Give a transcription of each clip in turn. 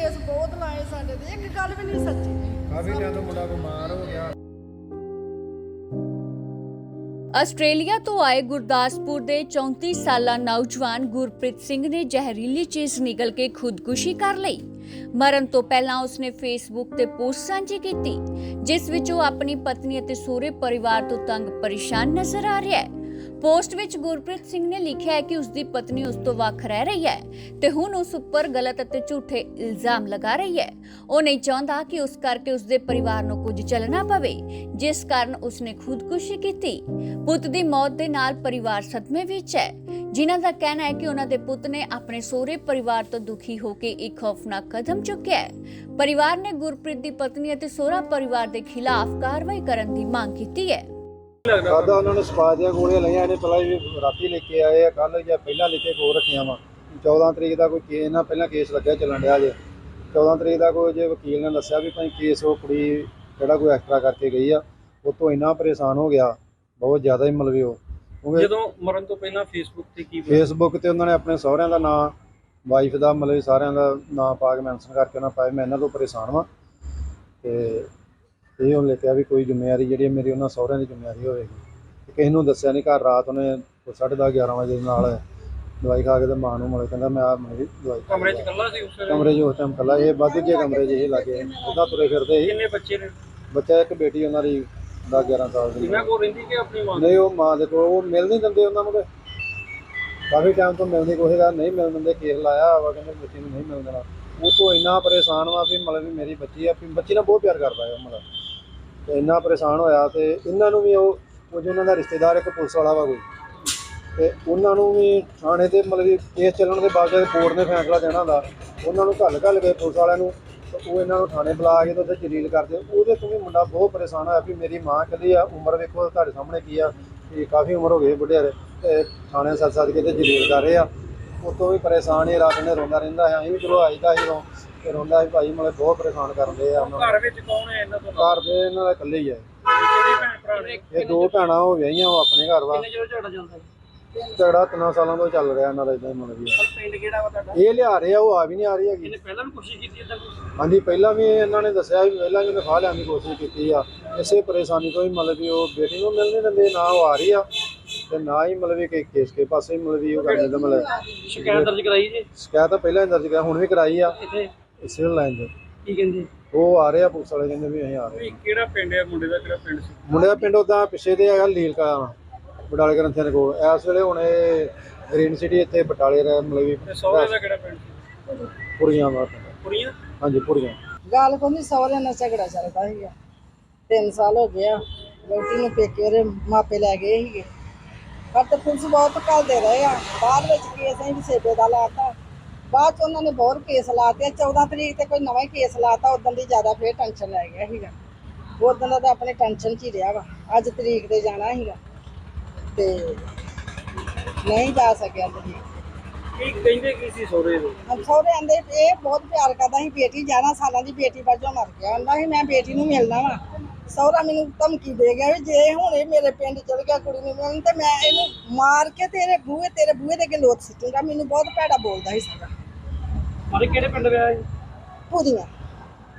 Case ਬਹੁਤ ਲਾਏ ਸਾਡੇ ਤੇ ਇੱਕ ਗੱਲ ਵੀ ਨਹੀਂ ਸੱਚੀ। ਕਾਫੀ ਦਿਨ ਤੋਂ ਮੁੰਡਾ ਬਿਮਾਰ ਹੋ ਗਿਆ। ਆਸਟ੍ਰੇਲੀਆ ਤੋਂ ਆਏ ਗੁਰਦਾਸਪੁਰ ਦੇ 34 ਸਾਲਾ ਨੌਜਵਾਨ ਗੁਰਪ੍ਰੀਤ ਸਿੰਘ ਨੇ ਜ਼ਹਿਰੀਲੀ ਚੀਜ਼ ਨਿਗਲ ਕੇ ਖੁਦਕੁਸ਼ੀ ਕਰ ਲਈ। ਮਰਨ ਤੋਂ ਪਹਿਲਾਂ ਉਸਨੇ ਫੇਸਬੁੱਕ ਤੇ ਪੋਸਟ ਸਾਂਝੀ ਕੀਤੀ ਜਿਸ ਵਿੱਚ ਉਹ ਆਪਣੀ ਪਤਨੀ ਅਤੇ ਸਹੁਰੇ ਪਰਿਵਾਰ ਤੋਂ ਤੰਗ ਪਰੇਸ਼ਾਨ ਨਜ਼ਰ ਆ ਰਿਹਾ ਹੈ। ਪੋਸਟ ਵਿੱਚ ਗੁਰਪ੍ਰੀਤ ਸਿੰਘ ਨੇ ਲਿਖਿਆ ਹੈ ਕਿ ਉਸ ਦੀ ਪਤਨੀ ਉਸ ਤੋਂ ਵੱਖ ਰਹਿ ਰਹੀ ਹੈ ਤੇ ਹੁਣ ਉਸ ਉੱਪਰ ਗਲਤ ਅਤੇ ਝੂਠੇ ਇਲਜ਼ਾਮ ਲਗਾ ਰਹੀ ਹੈ। ਉਹ ਨਹੀਂ ਚਾਹੁੰਦਾ ਕਿ ਉਸ ਕਰਕੇ ਉਸ ਦੇ ਪਰਿਵਾਰ ਨੂੰ ਕੁਝ ਚੱਲਣਾ ਪਵੇ, ਜਿਸ ਕਾਰਨ ਉਸਨੇ ਖੁਦਕੁਸ਼ੀ ਕੀਤੀ। ਪੁੱਤ ਦੀ ਮੌਤ ਦੇ ਨਾਲ ਪਰਿਵਾਰ ਸਦਮੇ ਵਿੱਚ ਹੈ। ਜਿਨ੍ਹਾਂ ਦਾ ਕਹਿਣਾ ਹੈ ਕਿ ਉਹਨਾਂ ਦੇ ਪੁੱਤ ਨੇ ਆਪਣੇ ਸਹੁਰੇ ਪਰਿਵਾਰ ਤੋਂ ਦੁਖੀ ਹੋ ਕੇ ਇੱਕ ਖੌਫਨਾਕ ਕਦਮ ਚੁੱਕਿਆ ਹੈ। ਪਰਿਵਾਰ ਨੇ ਗੁਰਪ੍ਰੀਤ ਦੀ ਪਤਨੀ ਅਤੇ ਸਹੁਰਾ ਪਰਿਵਾਰ ਦੇ ਖਿਲਾਫ ਕਾਰਵਾਈ ਕਰਨ ਦੀ ਮੰਗ ਕੀਤੀ ਹੈ। ਖਾਦਾ ਉਹਨਾਂ ਨੇ ਸਪਾ ਦੀਆਂ ਗੋਲੀਆਂ ਲਈਆਂ ਇਹਨੇ ਪਹਿਲਾਂ ਵੀ ਰਾਤੀ ਲੈ ਕੇ ਆਏ ਆ ਕੱਲ ਜਾਂ ਪਹਿਲਾਂ ਲੈ ਕੇ ਕੋਲ ਰੱਖੀਆਂ ਵਾ। 14 ਤਰੀਕ ਦਾ ਕੋਈ ਕੇਸ ਨਾ ਪਹਿਲਾਂ ਕੇਸ ਲੱਗਿਆ ਚੱਲਣ ਡਿਆ ਜੇ। 14 ਤਰੀਕ ਦਾ ਕੋਈ ਜੇ ਵਕੀਲ ਨੇ ਦੱਸਿਆ ਵੀ ਭਾਈ ਕੇਸ ਉਹ ਕੁੜੀ ਜਿਹੜਾ ਕੋਈ ਐਕਸਟਰਾ ਕਰਕੇ ਗਈ ਆ ਉਹ ਤੋਂ ਇੰਨਾ ਪਰੇਸ਼ਾਨ ਹੋ ਗਿਆ ਬਹੁਤ ਜ਼ਿਆਦਾ ਹੀ ਮਲਵੇ ਉਹ ਕਿਉਂਕਿ ਜਦੋਂ ਮਰਨ ਤੋਂ ਪਹਿਲਾਂ ਫੇਸਬੁੱਕ ਤੇ ਕੀ? ਫੇਸਬੁੱਕ ਤੇ ਉਹਨਾਂ ਨੇ ਆਪਣੇ ਸਹੁਰਿਆਂ ਦਾ ਨਾਂ ਵਾਈਫ ਦਾ ਮਤਲਬ ਸਾਰਿਆਂ ਦਾ ਨਾਂ ਪਾ ਕੇ ਮੈਂਸ਼ਨ ਕਰਕੇ ਉਹਨਾਂ ਪਾਇਆ ਮੈਂ ਇਹਨਾਂ ਤੋਂ ਪਰੇਸ਼ਾਨ ਵਾਂ। ਤੇ ਇਹ ਉਹਨੇ ਕਿਹਾ ਵੀ ਕੋਈ ਜ਼ਿੰਮੇਵਾਰੀ ਜਿਹੜੀ ਹੈ ਮੇਰੀ ਉਹਨਾਂ ਸਹੁਰਿਆਂ ਦੀ ਜ਼ਿੰਮੇਵਾਰੀ ਹੋਵੇਗੀ। ਕਿਸੇ ਨੂੰ ਦੱਸਿਆ ਨਹੀਂ ਘਰ ਰਾਤ ਉਹਨੇ ਸਾਢੇ ਦਸ 11 ਵਜੇ ਦੇ ਨਾਲ ਦਵਾਈ ਖਾ ਕੇ ਤੇ ਮਾਂ ਨੂੰ ਮਤਲਬ ਕਹਿੰਦਾ ਮੈਂ ਆ ਮੇਰੀ ਦਵਾਈ ਕਮਰੇ 'ਚ। ਇਕੱਲਾ ਸੀ ਉਸ ਵੇਲੇ? ਕਮਰੇ 'ਚ ਉਸ ਟਾਈਮ ਕੱਲਾ ਇਹ ਵੱਧ ਕੇ ਕਮਰੇ 'ਚ ਇਹ ਲੱਗੇ। ਉਹਦਾ ਤੁਰੇ ਫਿਰਦੇ ਸੀ। ਕਿੰਨੇ ਬੱਚੇ ਨੇ? ਬੱਚਾ ਇੱਕ ਬੇਟੀ ਉਹਨਾਂ ਦੀ 10 11 ਸਾਲ ਦੀ। ਜਿਵੇਂ ਕੋਲ ਰਹਿੰਦੀ ਕਿ ਆਪਣੀ ਮਾਂ? ਨਹੀਂ ਉਹ ਮਾਂ ਦੇ ਕੋਲ ਉਹ ਮਿਲ ਨਹੀਂ ਦਿੰਦੇ ਉਹਨਾਂ ਨੂੰ ਕਾਫੀ ਟਾਈਮ ਤੋਂ ਮਿਲਦੀ ਕੋਸ਼ਿਸ਼ ਕਰ ਨਹੀਂ ਮਿਲ ਦਿੰਦੇ ਕੇਸ ਲਾਇਆ ਵਾ ਕਹਿੰਦੇ ਬੱਚੀ ਨੂੰ ਨਹੀਂ ਮਿਲ ਦੇਣਾ। ਉਹ ਤੋਂ ਇੰਨਾ ਪਰੇਸ਼ਾਨ ਵਾ ਵੀ ਮਤਲਬ ਵੀ ਮੇਰੀ ਬੱਚੀ ਆ ਵੀ ਬੱਚੀ ਨਾਲ ਬਹੁਤ ਪਿਆਰ ਕਰਦਾ ਹੈ ਉਹ ਮਤਲਬ ਤੇ ਇੰਨਾ ਪਰੇਸ਼ਾਨ ਹੋਇਆ ਤੇ ਇਹਨਾਂ ਨੂੰ ਵੀ ਉਹ ਉਹ ਜੋ ਉਹਨਾਂ ਦਾ ਰਿਸ਼ਤੇਦਾਰ ਇੱਕ ਪੁਲਿਸ ਵਾਲਾ ਵਾ ਕੋਈ, ਤੇ ਉਹਨਾਂ ਨੂੰ ਵੀ ਥਾਣੇ ਤੇ ਮਤਲਬ ਕਿ ਕੇਸ ਚੱਲਣ ਦੇ ਬਾਅਦ ਕੋਰਟ ਨੇ ਫੈਸਲਾ ਦੇਣਾ ਹੁੰਦਾ, ਉਹਨਾਂ ਨੂੰ ਘੱਲ ਘੱਲ ਕੇ ਪੁਲਿਸ ਵਾਲਿਆਂ ਨੂੰ, ਤੇ ਉਹ ਇਹਨਾਂ ਨੂੰ ਥਾਣੇ ਬੁਲਾ ਕੇ ਤੇ ਉੱਥੇ ਜਲੀਲ ਕਰਦੇ। ਉਹਦੇ ਤੋਂ ਵੀ ਮੁੰਡਾ ਬਹੁਤ ਪਰੇਸ਼ਾਨ ਹੋਇਆ ਵੀ ਮੇਰੀ ਮਾਂ ਕੱਲੀ ਆ, ਉਮਰ ਵੇਖੋ ਤੁਹਾਡੇ ਸਾਹਮਣੇ ਕੀ ਆ ਕਿ ਕਾਫੀ ਉਮਰ ਹੋ ਗਈ ਬੁੱਢਿਆਰੇ ਤੇ ਥਾਣੇ ਸੱਦ ਸੱਦ ਕੇ ਤੇ ਜਲੀਲ ਕਰ ਰਹੇ ਆ। ਉਤੋਂ ਵੀ ਪਰੇਸ਼ਾਨ ਹੀ ਰਾਤ ਨੇ ਰੋਂਦਾ ਰਹਿੰਦਾ ਹੈ ਅਸੀਂ ਵੀ ਚਲੋ ਆਈਦਾ ਸੀ ਰੋ। ਰੋਂਦਾ ਸੀ ਭਾਈ ਮਤਲਬ ਬਹੁਤ ਪਰੇਸ਼ਾਨ ਕਰਦੇ ਆ ਉਹਨਾਂ ਨੂੰ। ਘਰ ਵਿੱਚ ਕੌਣ ਹੈ ਇਹਨਾਂ ਤੋਂ ਘਰ ਦੇ ਇਹਨਾਂ ਦਾ ਇਕੱਲੇ ਹੀ ਆ। ਕਿੰਨੇ ਭੈਣ ਭਰਾ ਨੇ? ਇਹ ਦੋ ਭੈਣਾਂ ਉਹ ਵਿਆਹੀਆਂ ਉਹ ਆਪਣੇ ਘਰ ਵਾ। ਚਿਰ ਝੜਾ ਜਾਂਦਾ ਹੈ ਝਗੜਾ ਤਿੰਨਾਂ ਸਾਲਾਂ ਤੋਂ ਚੱਲ ਰਿਹਾ ਇਹਨਾਂ ਦਾ ਇਦਾਂ ਹੀ ਮਤਲਬ ਵੀ ਪਰ ਪਿੰਡ ਕਿਹੜਾ ਵਾ ਤੁਹਾਡਾ? ਇਹ ਲਿਆ ਰਹੇ ਆ ਉਹ ਆ ਵੀ ਨਹੀਂ ਆ ਰਹੀ ਹੈਗੀ। ਇਹਨੇ ਪਹਿਲਾਂ ਵੀ ਕੋਸ਼ਿਸ਼ ਕੀਤੀ ਇਦਾਂ ਕੁਝ ਹਾਂਜੀ ਪਹਿਲਾਂ ਵੀ ਇਹਨਾਂ ਨੇ ਦੱਸਿਆ ਵੀ ਪਹਿਲਾਂ ਵੀ ਉਹਨੇ ਫਾਹ ਲੈਣ ਦੀ ਕੋਸ਼ਿਸ਼ ਕੀਤੀ ਆ। ਇਸੇ ਪਰੇਸ਼ਾਨੀ ਤੋਂ ਹੀ ਮਤਲਬ ਵੀ ਉਹ ਬੇਟੀ ਨੂੰ ਮਿਲ ਨਹੀਂ ਦਿੰਦੇ ਨਾ ਉਹ ਆ ਰਹੀ ਆ ਤੇ ਨਾ ਹੀ ਮਤਲਬ ਵੀ ਕਿ ਕੇਸ ਕੇ ਪਾਸੇ ਹੀ ਮਤਲਬ ਵੀ ਉਹ ਕਰਦੇ ਦਾ ਮਤਲਬ। ਸ਼ਿਕਾਇਤ ਦਰਜ ਕਰਾਈ ਜੀ? ਸ਼ਿਕਾਇਤ ਤਾਂ ਪਹਿਲਾਂ ਹੀ ਦਰਜ ਕਰਾ ਹੁਣ ਵੀ ਕਰਾਈ ਆ। ਇੱਥੇ ਸਿਵਲ ਲਾਈਨ 'ਚ ਕੀ ਕਹਿੰਦੇ? ਉਹ ਆ ਰਹੇ ਆ ਪੁਲਿਸ ਵਾਲੇ ਕਹਿੰਦੇ ਵੀ ਅਸੀਂ ਆ ਰਹੇ ਵੀ ਕਿਹੜਾ ਪਿੰਡ ਹੈ ਮੁੰਡੇ ਦਾ ਕਿਹੜਾ ਪਿੰਡ ਸੀ? ਮੁੰਡੇ ਦਾ ਪਿੰਡ ਉਦਾਂ ਪਿੱਛੇ ਤੇ ਹੈਗਾ ਲੀਲ ਕਾ ਬਟਾਲੇ ਗ੍ਰੰਥੀਆਂ ਦੇ ਕੋਲ। ਇਸ ਵੇਲੇ ਹੁਣ ਇਹ ਗ੍ਰੀਨ ਸਿਟੀ ਇੱਥੇ ਬਟਾਲੇ ਰਹਿ ਮਤਲਬ ਵੀ ਤੇ ਸਹੁਰੇ ਦਾ ਕਿਹੜਾ ਪਿੰਡ ਸੀ? ਪੁਰੀਆਂ ਵਾ ਕੁੜੀਆਂ ਹਾਂਜੀ ਪੁਰੀਆਂ। ਗੱਲ ਕੋਈ ਨਹੀਂ ਸਹੁਰਿਆਂ ਨਾਲ ਝਗੜਾ ਚੱਲਦਾ ਸੀਗਾ। ਤਿੰਨ ਸਾਲ ਹੋ ਗਿਆ ਲੋਟੀ ਨੂੰ ਪੇਕੇ ਉਹਦੇ ਮਾਪੇ ਲੈ ਗਏ ਸੀਗੇ। ਪਰ ਤੇ ਪੁਲਿਸ ਬਹੁਤ ਘੱਲਦੇ ਰਹੇ ਆ। ਬਾਅਦ ਵਿੱਚ ਕੇਸ ਅਸੀਂ ਸੇਬੇ ਦਾ ਲਾਤਾ। ਬਾਅਦ ਚ ਉਹਨਾਂ ਨੇ ਬਹੁਤ ਕੇਸ ਲਾਤੇ 14 ਤਰੀਕ ਤੇ ਕੋਈ ਨਵਾਂ ਹੀ ਕੇਸ ਲਾਤਾ ਉਦੋਂ ਦੀ ਜ਼ਿਆਦਾ ਫੇਰ ਟੈਨਸ਼ਨ ਲੈ ਗਿਆ ਸੀਗਾ। ਉਦੋਂ ਦਾ ਤਾਂ ਆਪਣੇ ਟੈਨਸ਼ਨ 'ਚ ਹੀ ਰਿਹਾ ਵਾ ਅੱਜ ਤਰੀਕ ਤੇ ਜਾਣਾ ਸੀਗਾ। ਤੇ ਨਹੀਂ ਜਾ ਸਕਿਆ ਤਰੀਕ। ਕੀ ਕਹਿੰਦੇ ਕੀ ਸੀ ਸਹੁਰੇ ਦੇ ਸਹੁਰੇ ਆਂਦੇ ਇਹ ਬਹੁਤ ਪਿਆਰ ਕਰਦਾ ਸੀ ਬੇਟੀ 11 ਸਾਲਾਂ ਦੀ ਬੇਟੀ ਵਜੋਂ ਮਰ ਗਿਆ। ਆਂਦਾ ਸੀ ਮੈਂ ਬੇਟੀ ਨੂੰ ਮਿਲਣਾ ਵਾ। ਸਹੁਰਾ ਮੈਨੂੰ ਧਮਕੀ ਦੇ ਗਿਆ ਵੀ ਜੇ ਹੁਣ ਇਹ ਮੇਰੇ ਪਿੰਡ ਚਲ ਗਿਆ ਕੁੜੀ ਨੂੰ ਮਿਲਣ ਤੇ ਮੈਂ ਇਹਨੂੰ ਮਾਰ ਕੇ ਤੇਰੇ ਬੂਹੇ ਤੇਰੇ ਬੂਹੇ ਦੇ ਅੱਗੇ ਲੋਟ ਸਿੱਟੂਗਾ। ਮੈਨੂੰ ਬਹੁਤ ਭੈੜਾ ਬੋਲਦਾ ਸੀ ਸਾਰਾ ਮਾਰੇ ਕਿਹੜੇ ਪਿੰਡ ਵਿਆਹ ਹੈ ਪੂਰੀਆਂ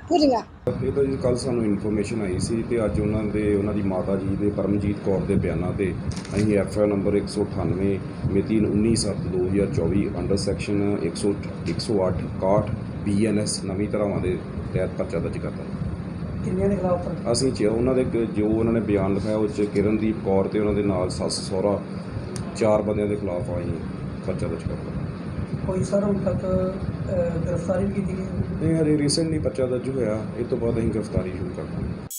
ਪੂਰੀਆਂ ਇਹ ਤਾਂ ਜੀ ਕੱਲ ਸਾਨੂੰ ਇਨਫੋਰਮੇਸ਼ਨ ਆਈ ਸੀ ਤੇ ਅੱਜ ਉਹਨਾਂ ਦੇ ਉਹਨਾਂ ਦੀ ਮਾਤਾ ਜੀ ਦੇ ਪਰਮਜੀਤ ਕੌਰ ਦੇ ਬਿਆਨਾਂ ਤੇ ਅਸੀਂ ਐਫ ਆਈ ਨੰਬਰ 198 ਮਿਤੀ 19/7/2024 ਅੰਡਰ ਸੈਕਸ਼ਨ 100 108 61 ਬੀਐਨਐਸ ਨਵੀਂ ਧਾਰਾਵਾਂ ਦੇ ਤਹਿਤ ਪਰਚਾ ਦਰਜ ਕਰਤਾ ਕਿੰਨਿਆਂ ਦੇ ਖਿਲਾਫ ਅਸੀਂ ਚ ਉਹਨਾਂ ਦੇ ਕ- ਜੋ ਉਹਨਾਂ ਨੇ ਬਿਆਨ ਲਿਖਾਇਆ ਉਹ ਚ ਕਿਰਨਦੀਪ ਕੌਰ ਤੇ ਉਹਨਾਂ ਦੇ ਨਾਲ ਸੱਸ ਸਹੁਰਾ ਚਾਰ ਬੰਦਿਆਂ ਦੇ ਖਿਲਾਫ ਅਸੀਂ ਪਰਚਾ ਦਰਜ ਕਰਤਾ ਕੋਈ ਸਰ ਹੁਣ ਤੱਕ ਗ੍ਰਿਫਤਾਰੀ ਵੀ ਕੀਤੀ ਗਈ ਇਹ ਹਜੇ ਰੀਸੈਂਟਲੀ ਪਰਚਾ ਦਰਜ ਹੋਇਆ। ਇਹ ਤੋਂ ਬਾਅਦ ਅਸੀਂ ਗ੍ਰਿਫਤਾਰੀ ਸ਼ੁਰੂ ਕਰਾਂਗੇ